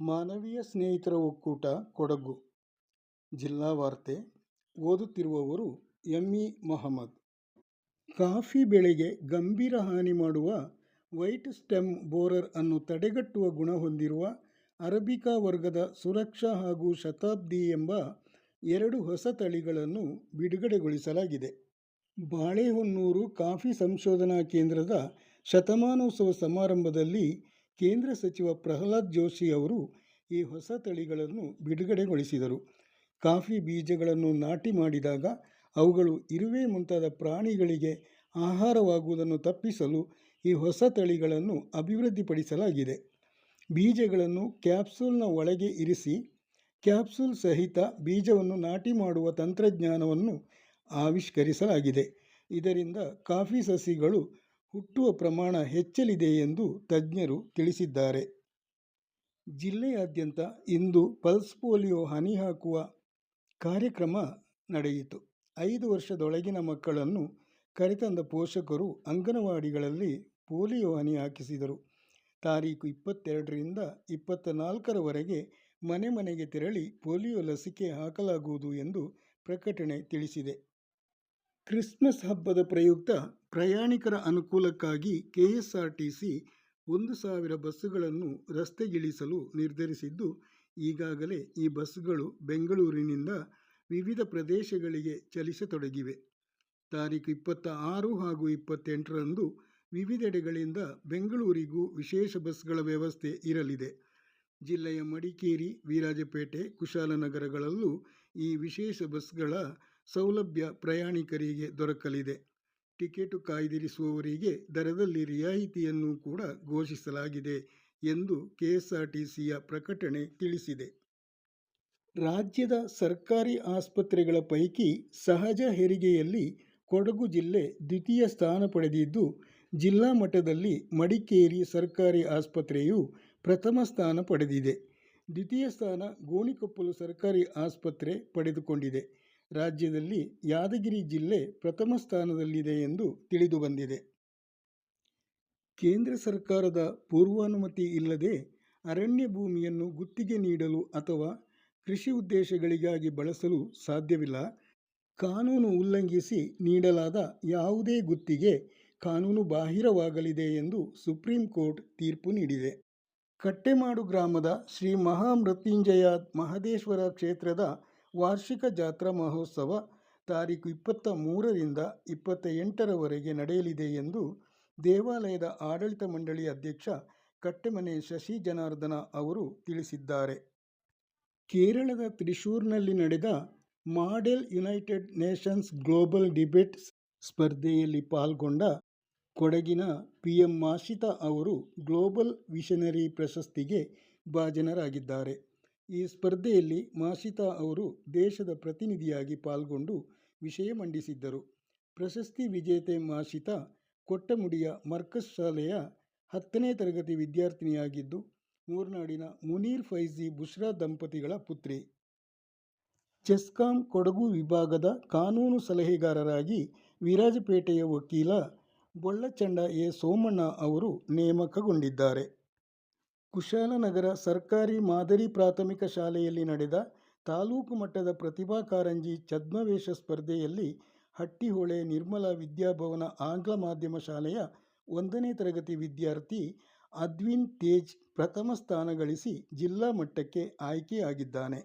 ಮಾನವೀಯ ಸ್ನೇಹಿತರ ಒಕ್ಕೂಟ ಕೊಡಗು. ಜಿಲ್ಲಾ ವಾರ್ತೆ, ಓದುತ್ತಿರುವವರು ಎಂ. ಇ. ಮೊಹಮ್ಮದ್. ಕಾಫಿ ಬೆಳೆಗೆ ಗಂಭೀರ ಹಾನಿ ಮಾಡುವ ವೈಟ್ ಸ್ಟೆಮ್ ಬೋರರ್ ಅನ್ನು ತಡೆಗಟ್ಟುವ ಗುಣ ಹೊಂದಿರುವ ಅರಬಿಕಾ ವರ್ಗದ ಸುರಕ್ಷಾ ಹಾಗೂ ಶತಾಬ್ದಿ ಎಂಬ ಎರಡು ಹೊಸ ತಳಿಗಳನ್ನು ಬಿಡುಗಡೆಗೊಳಿಸಲಾಗಿದೆ. ಬಾಳೆಹೊನ್ನೂರು ಕಾಫಿ ಸಂಶೋಧನಾ ಕೇಂದ್ರದ ಶತಮಾನೋತ್ಸವ ಸಮಾರಂಭದಲ್ಲಿ ಕೇಂದ್ರ ಸಚಿವ ಪ್ರಹ್ಲಾದ್ ಜೋಶಿ ಅವರು ಈ ಹೊಸ ತಳಿಗಳನ್ನು ಬಿಡುಗಡೆಗೊಳಿಸಿದರು. ಕಾಫಿ ಬೀಜಗಳನ್ನು ನಾಟಿ ಮಾಡಿದಾಗ ಅವುಗಳು ಇರುವೆ ಮುಂತಾದ ಪ್ರಾಣಿಗಳಿಗೆ ಆಹಾರವಾಗುವುದನ್ನು ತಪ್ಪಿಸಲು ಈ ಹೊಸ ತಳಿಗಳನ್ನು ಅಭಿವೃದ್ಧಿಪಡಿಸಲಾಗಿದೆ. ಬೀಜಗಳನ್ನು ಕ್ಯಾಪ್ಸೂಲ್ನ ಒಳಗೆ ಇರಿಸಿ, ಕ್ಯಾಪ್ಸೂಲ್ ಸಹಿತ ಬೀಜವನ್ನು ನಾಟಿ ಮಾಡುವ ತಂತ್ರಜ್ಞಾನವನ್ನು ಆವಿಷ್ಕರಿಸಲಾಗಿದೆ. ಇದರಿಂದ ಕಾಫಿ ಸಸಿಗಳು ಹುಟ್ಟುವ ಪ್ರಮಾಣ ಹೆಚ್ಚಲಿದೆ ಎಂದು ತಜ್ಞರು ತಿಳಿಸಿದ್ದಾರೆ. ಜಿಲ್ಲೆಯಾದ್ಯಂತ ಇಂದು ಪಲ್ಸ್ ಪೋಲಿಯೋ ಹನಿ ಹಾಕುವ ಕಾರ್ಯಕ್ರಮ ನಡೆಯಿತು. ಐದು ವರ್ಷದೊಳಗಿನ ಮಕ್ಕಳನ್ನು ಕರೆತಂದ ಪೋಷಕರು ಅಂಗನವಾಡಿಗಳಲ್ಲಿ ಪೋಲಿಯೋ ಹನಿ ಹಾಕಿಸಿದರು. ತಾರೀಕು ಇಪ್ಪತ್ತೆರಡರಿಂದ ಇಪ್ಪತ್ತ ನಾಲ್ಕರವರೆಗೆ ಮನೆ ಮನೆಗೆ ತೆರಳಿ ಪೋಲಿಯೋ ಲಸಿಕೆ ಹಾಕಲಾಗುವುದು ಎಂದು ಪ್ರಕಟಣೆ ತಿಳಿಸಿದೆ. ಕ್ರಿಸ್ಮಸ್ ಹಬ್ಬದ ಪ್ರಯುಕ್ತ ಪ್ರಯಾಣಿಕರ ಅನುಕೂಲಕ್ಕಾಗಿ ಕೆಎಸ್ಆರ್ಟಿಸಿ ಒಂದು ಸಾವಿರ ಬಸ್ಸುಗಳನ್ನು ರಸ್ತೆಗಿಳಿಸಲು ನಿರ್ಧರಿಸಿದ್ದು, ಈಗಾಗಲೇ ಈ ಬಸ್ಸುಗಳು ಬೆಂಗಳೂರಿನಿಂದ ವಿವಿಧ ಪ್ರದೇಶಗಳಿಗೆ ಚಲಿಸತೊಡಗಿವೆ. ತಾರೀಕು ಇಪ್ಪತ್ತ ಆರು ಹಾಗೂ ಇಪ್ಪತ್ತೆಂಟರಂದು ವಿವಿಧೆಡೆಗಳಿಂದ ಬೆಂಗಳೂರಿಗೂ ವಿಶೇಷ ಬಸ್ಗಳ ವ್ಯವಸ್ಥೆ ಇರಲಿದೆ. ಜಿಲ್ಲೆಯ ಮಡಿಕೇರಿ, ವಿರಾಜಪೇಟೆ, ಕುಶಾಲನಗರಗಳಲ್ಲೂ ಈ ವಿಶೇಷ ಬಸ್ಗಳ ಸೌಲಭ್ಯ ಪ್ರಯಾಣಿಕರಿಗೆ ದೊರಕಲಿದೆ. ಟಿಕೆಟು ಕಾಯ್ದಿರಿಸುವವರಿಗೆ ದರದಲ್ಲಿ ರಿಯಾಯಿತಿಯನ್ನು ಕೂಡ ಘೋಷಿಸಲಾಗಿದೆ ಎಂದು ಕೆಎಸ್ಆರ್ಟಿಸಿಯ ಪ್ರಕಟಣೆ ತಿಳಿಸಿದೆ. ರಾಜ್ಯದ ಸರ್ಕಾರಿ ಆಸ್ಪತ್ರೆಗಳ ಪೈಕಿ ಸಹಜ ಹೆರಿಗೆಯಲ್ಲಿ ಕೊಡಗು ಜಿಲ್ಲೆ ದ್ವಿತೀಯ ಸ್ಥಾನ ಪಡೆದಿದ್ದು, ಜಿಲ್ಲಾ ಮಟ್ಟದಲ್ಲಿ ಮಡಿಕೇರಿ ಸರ್ಕಾರಿ ಆಸ್ಪತ್ರೆಯು ಪ್ರಥಮ ಸ್ಥಾನ ಪಡೆದಿದೆ. ದ್ವಿತೀಯ ಸ್ಥಾನ ಗೋಣಿಕೊಪ್ಪಲು ಸರ್ಕಾರಿ ಆಸ್ಪತ್ರೆ ಪಡೆದುಕೊಂಡಿದೆ. ರಾಜ್ಯದಲ್ಲಿ ಯಾದಗಿರಿ ಜಿಲ್ಲೆ ಪ್ರಥಮ ಸ್ಥಾನದಲ್ಲಿದೆ ಎಂದು ತಿಳಿದುಬಂದಿದೆ ಕೇಂದ್ರ ಸರ್ಕಾರದ ಪೂರ್ವಾನುಮತಿ ಇಲ್ಲದೆ ಅರಣ್ಯ ಭೂಮಿಯನ್ನು ಗುತ್ತಿಗೆ ನೀಡಲು ಅಥವಾ ಕೃಷಿ ಉದ್ದೇಶಗಳಿಗಾಗಿ ಬಳಸಲು ಸಾಧ್ಯವಿಲ್ಲ. ಕಾನೂನು ಉಲ್ಲಂಘಿಸಿ ನೀಡಲಾದ ಯಾವುದೇ ಗುತ್ತಿಗೆ ಕಾನೂನು ಬಾಹಿರವಾಗಲಿದೆ ಎಂದು ಸುಪ್ರೀಂ ಕೋರ್ಟ್ ತೀರ್ಪು ನೀಡಿದೆ. ಕಟ್ಟೆಮಾಡು ಗ್ರಾಮದ ಶ್ರೀ ಮಹಾಮೃತ್ಯುಂಜಯ ಮಹದೇಶ್ವರ ಕ್ಷೇತ್ರದ ವಾರ್ಷಿಕ ಜಾತ್ರಾ ಮಹೋತ್ಸವ ತಾರೀಕು ಇಪ್ಪತ್ತ ಮೂರರಿಂದ ಇಪ್ಪತ್ತ ಎಂಟರವರೆಗೆ ನಡೆಯಲಿದೆ ಎಂದು ದೇವಾಲಯದ ಆಡಳಿತ ಮಂಡಳಿ ಅಧ್ಯಕ್ಷ ಕಟ್ಟೆಮನೆ ಶಶಿ ಜನಾರ್ದನ ಅವರು ತಿಳಿಸಿದ್ದಾರೆ. ಕೇರಳದ ತ್ರಿಶೂರ್ನಲ್ಲಿ ನಡೆದ model United Nations global debate ಸ್ಪರ್ಧೆಯಲ್ಲಿ ಪಾಲ್ಗೊಂಡ ಕೊಡಗಿನ ಪಿಎಂ ಮಾಶಿತಾ ಅವರು ಗ್ಲೋಬಲ್ ವಿಷನರಿ ಪ್ರಶಸ್ತಿಗೆ ಭಾಜನರಾಗಿದ್ದಾರೆ. ಈ ಸ್ಪರ್ಧೆಯಲ್ಲಿ ಮಾಷಿತಾ ಅವರು ದೇಶದ ಪ್ರತಿನಿಧಿಯಾಗಿ ಪಾಲ್ಗೊಂಡು ವಿಷಯ ಮಂಡಿಸಿದ್ದರು. ಪ್ರಶಸ್ತಿ ವಿಜೇತೆ ಮಾಷಿತಾ ಕೊಟ್ಟಮುಡಿಯ ಮರ್ಕಸ್ ಶಾಲೆಯ ಹತ್ತನೇ ತರಗತಿ ವಿದ್ಯಾರ್ಥಿನಿಯಾಗಿದ್ದು, ಮೂರ್ನಾಡಿನ ಮುನೀರ್ ಫೈಜಿ ಬುಷ್ರಾ ದಂಪತಿಗಳ ಪುತ್ರಿ. ಚೆಸ್ಕಾಂ ಕೊಡಗು ವಿಭಾಗದ ಕಾನೂನು ಸಲಹೆಗಾರರಾಗಿ ವಿರಾಜಪೇಟೆಯ ವಕೀಲ ಬೊಳ್ಳಚಂಡ ಎ ಸೋಮಣ್ಣ ಅವರು ನೇಮಕಗೊಂಡಿದ್ದಾರೆ. ಕುಶಾಲನಗರ ಸರ್ಕಾರಿ ಮಾದರಿ ಪ್ರಾಥಮಿಕ ಶಾಲೆಯಲ್ಲಿ ನಡೆದ ತಾಲೂಕು ಮಟ್ಟದ ಪ್ರತಿಭಾ ಕಾರಂಜಿ ಛದ್ಮವೇಷ ಸ್ಪರ್ಧೆಯಲ್ಲಿ ಹಟ್ಟಿಹೊಳೆ ನಿರ್ಮಲ ವಿದ್ಯಾಭವನ ಆಂಗ್ಲ ಮಾಧ್ಯಮ ಶಾಲೆಯ ಒಂದನೇ ತರಗತಿ ವಿದ್ಯಾರ್ಥಿ ಅದ್ವಿನ್ ತೇಜ್ ಪ್ರಥಮ ಸ್ಥಾನ ಸ್ಥಾನಗಳಿಸಿ ಜಿಲ್ಲಾ ಮಟ್ಟಕ್ಕೆ ಆಯ್ಕೆಯಾಗಿದ್ದಾನೆ.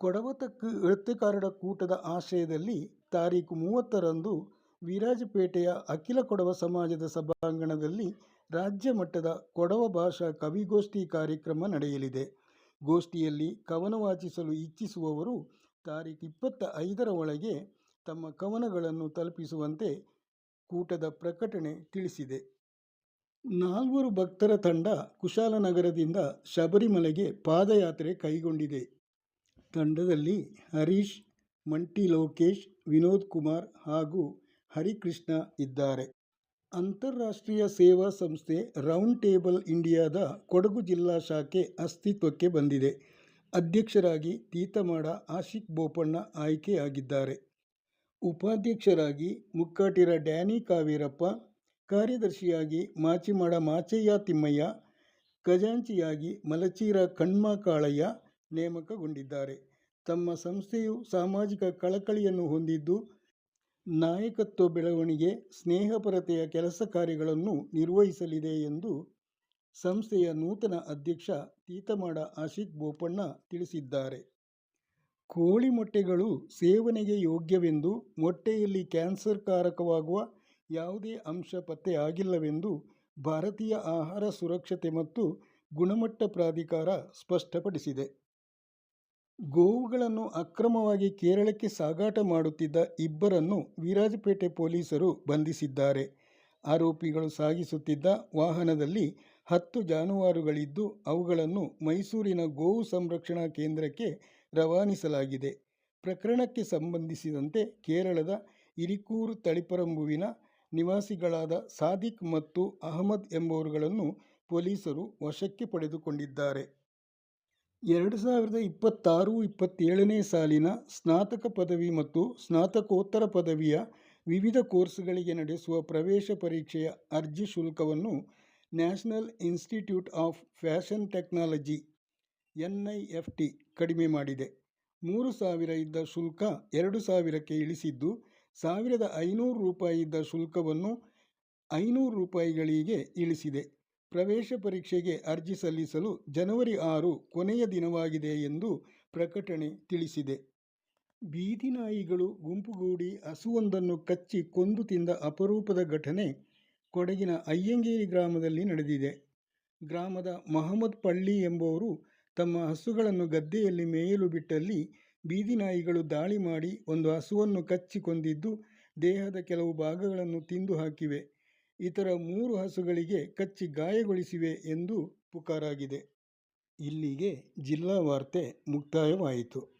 ಕೊಡವತಕ್ಕು ಎಳ್ತೆಕಾರಡ ಕೂಟದ ಆಶ್ರಯದಲ್ಲಿ ತಾರೀಕು ಮೂವತ್ತರಂದು ವಿರಾಜಪೇಟೆಯ ಅಖಿಲ ಕೊಡವ ಸಮಾಜದ ಸಭಾಂಗಣದಲ್ಲಿ ರಾಜ್ಯ ಮಟ್ಟದ ಕೊಡವ ಭಾಷಾ ಕವಿಗೋಷ್ಠಿ ಕಾರ್ಯಕ್ರಮ ನಡೆಯಲಿದೆ. ಗೋಷ್ಠಿಯಲ್ಲಿ ಕವನ ವಾಚಿಸಲು ಇಚ್ಛಿಸುವವರು ತಾರೀಖು ಇಪ್ಪತ್ತ ಐದರ ಒಳಗೆ ತಮ್ಮ ಕವನಗಳನ್ನು ತಲುಪಿಸುವಂತೆ ಕೂಟದ ಪ್ರಕಟಣೆ ತಿಳಿಸಿದೆ. ನಾಲ್ವರು ಭಕ್ತರ ತಂಡ ಕುಶಾಲನಗರದಿಂದ ಶಬರಿಮಲೆಗೆ ಪಾದಯಾತ್ರೆ ಕೈಗೊಂಡಿದೆ. ತಂಡದಲ್ಲಿ ಹರೀಶ್, ಮಂಟಿ ಲೋಕೇಶ್, ವಿನೋದ್ ಕುಮಾರ್ ಹಾಗೂ ಹರಿಕೃಷ್ಣ ಇದ್ದಾರೆ. ಅಂತಾರಾಷ್ಟ್ರೀಯ ಸೇವಾ ಸಂಸ್ಥೆ ರೌಂಡ್ ಟೇಬಲ್ ಇಂಡಿಯಾದ ಕೊಡಗು ಜಿಲ್ಲಾ ಶಾಖೆ ಅಸ್ತಿತ್ವಕ್ಕೆ ಬಂದಿದೆ. ಅಧ್ಯಕ್ಷರಾಗಿ ತೀತಮಾಡ ಆಶಿಕ್ ಬೋಪಣ್ಣ ಆಯ್ಕೆಯಾಗಿದ್ದಾರೆ. ಉಪಾಧ್ಯಕ್ಷರಾಗಿ ಮುಕ್ಕಾಟಿರ ಡ್ಯಾನಿ ಕಾವೇರಪ್ಪ, ಕಾರ್ಯದರ್ಶಿಯಾಗಿ ಮಾಚಿಮಾಡ ಮಾಚಯ್ಯ ತಿಮ್ಮಯ್ಯ, ಖಜಾಂಚಿಯಾಗಿ ಮಲಚೀರ ಕಣ್ಮಕಾಳಯ್ಯ ನೇಮಕಗೊಂಡಿದ್ದಾರೆ. ತಮ್ಮ ಸಂಸ್ಥೆಯು ಸಾಮಾಜಿಕ ಕಳಕಳಿಯನ್ನು ಹೊಂದಿದ್ದು ನಾಯಕತ್ವ ಬೆಳವಣಿಗೆ, ಸ್ನೇಹಪರತೆಯ ಕೆಲಸ ಕಾರ್ಯಗಳನ್ನು ನಿರ್ವಹಿಸಲಿದೆ ಎಂದು ಸಂಸ್ಥೆಯ ನೂತನ ಅಧ್ಯಕ್ಷ ತೀತಮಾಡ ಆಶಿಕ್ ಬೋಪಣ್ಣ ತಿಳಿಸಿದ್ದಾರೆ. ಕೋಳಿ ಮೊಟ್ಟೆಗಳು ಸೇವನೆಗೆ ಯೋಗ್ಯವೆಂದು, ಮೊಟ್ಟೆಯಲ್ಲಿ ಕ್ಯಾನ್ಸರ್ ಕಾರಕವಾಗುವ ಯಾವುದೇ ಅಂಶ ಪತ್ತೆಯಾಗಿಲ್ಲವೆಂದು ಭಾರತೀಯ ಆಹಾರ ಸುರಕ್ಷತೆ ಮತ್ತು ಗುಣಮಟ್ಟ ಪ್ರಾಧಿಕಾರ ಸ್ಪಷ್ಟಪಡಿಸಿದೆ. ಗೋವುಗಳನ್ನು ಅಕ್ರಮವಾಗಿ ಕೇರಳಕ್ಕೆ ಸಾಗಾಟ ಮಾಡುತ್ತಿದ್ದ ಇಬ್ಬರನ್ನು ವಿರಾಜಪೇಟೆ ಪೊಲೀಸರು ಬಂಧಿಸಿದ್ದಾರೆ. ಆರೋಪಿಗಳು ಸಾಗಿಸುತ್ತಿದ್ದ ವಾಹನದಲ್ಲಿ ಹತ್ತು ಜಾನುವಾರುಗಳಿದ್ದು, ಅವುಗಳನ್ನು ಮೈಸೂರಿನ ಗೋವು ಸಂರಕ್ಷಣಾ ಕೇಂದ್ರಕ್ಕೆ ರವಾನಿಸಲಾಗಿದೆ. ಪ್ರಕರಣಕ್ಕೆ ಸಂಬಂಧಿಸಿದಂತೆ ಕೇರಳದ ಇರಿಕೂರು ತಳಿಪರಂಬುವಿನ ನಿವಾಸಿಗಳಾದ ಸಾದಿಕ್ ಮತ್ತು ಅಹಮದ್ ಎಂಬುವರುಗಳನ್ನು ಪೊಲೀಸರು ವಶಕ್ಕೆ ಪಡೆದುಕೊಂಡಿದ್ದಾರೆ. ಎರಡು ಸಾವಿರದ ಇಪ್ಪತ್ತಾರು ಇಪ್ಪತ್ತೇಳನೇ ಸಾಲಿನ ಸ್ನಾತಕ ಪದವಿ ಮತ್ತು ಸ್ನಾತಕೋತ್ತರ ಪದವಿಯ ವಿವಿಧ ಕೋರ್ಸ್ಗಳಿಗೆ ನಡೆಸುವ ಪ್ರವೇಶ ಪರೀಕ್ಷೆಯ ಅರ್ಜಿ ಶುಲ್ಕವನ್ನು National Institute of Fashion Technology, NIFT, ಕಡಿಮೆ ಮಾಡಿದೆ. ಮೂರು ಸಾವಿರ ಇದ್ದ ಶುಲ್ಕ ಎರಡು ಸಾವಿರಕ್ಕೆ ಇಳಿಸಿದ್ದು, ಸಾವಿರದ ಐನೂರು ರೂಪಾಯಿ ಇದ್ದ ಶುಲ್ಕವನ್ನು ಐನೂರು ರೂಪಾಯಿಗಳಿಗೆ ಇಳಿಸಿದೆ. ಪ್ರವೇಶ ಪರೀಕ್ಷೆಗೆ ಅರ್ಜಿ ಸಲ್ಲಿಸಲು ಜನವರಿ ಆರು ಕೊನೆಯ ದಿನವಾಗಿದೆ ಎಂದು ಪ್ರಕಟಣೆ ತಿಳಿಸಿದೆ. ಬೀದಿ ನಾಯಿಗಳು ಗುಂಪುಗೂಡಿ ಹಸುವೊಂದನ್ನು ಕಚ್ಚಿ ಕೊಂದು ತಿಂದ ಅಪರೂಪದ ಘಟನೆ ಕೊಡಗಿನ ಅಯ್ಯಂಗೇರಿ ಗ್ರಾಮದಲ್ಲಿ ನಡೆದಿದೆ. ಗ್ರಾಮದ ಮಹಮ್ಮದ್ ಪಳ್ಳಿ ಎಂಬುವರು ತಮ್ಮ ಹಸುಗಳನ್ನು ಗದ್ದೆಯಲ್ಲಿ ಮೇಯಲು ಬಿಟ್ಟಲ್ಲಿ ಬೀದಿ ನಾಯಿಗಳು ದಾಳಿ ಮಾಡಿ ಒಂದು ಹಸುವನ್ನು ಕಚ್ಚಿ ಕೊಂದಿದ್ದು ದೇಹದ ಕೆಲವು ಭಾಗಗಳನ್ನು ತಿಂದು ಹಾಕಿವೆ. ಇತರ ಮೂರು ಹಸುಗಳಿಗೆ ಕಚ್ಚಿ ಗಾಯಗೊಳಿಸಿವೆ ಎಂದು ಪುಕಾರಾಗಿದೆ. ಇಲ್ಲಿಗೆ ಜಿಲ್ಲಾ ವಾರ್ತೆ ಮುಕ್ತಾಯವಾಯಿತು.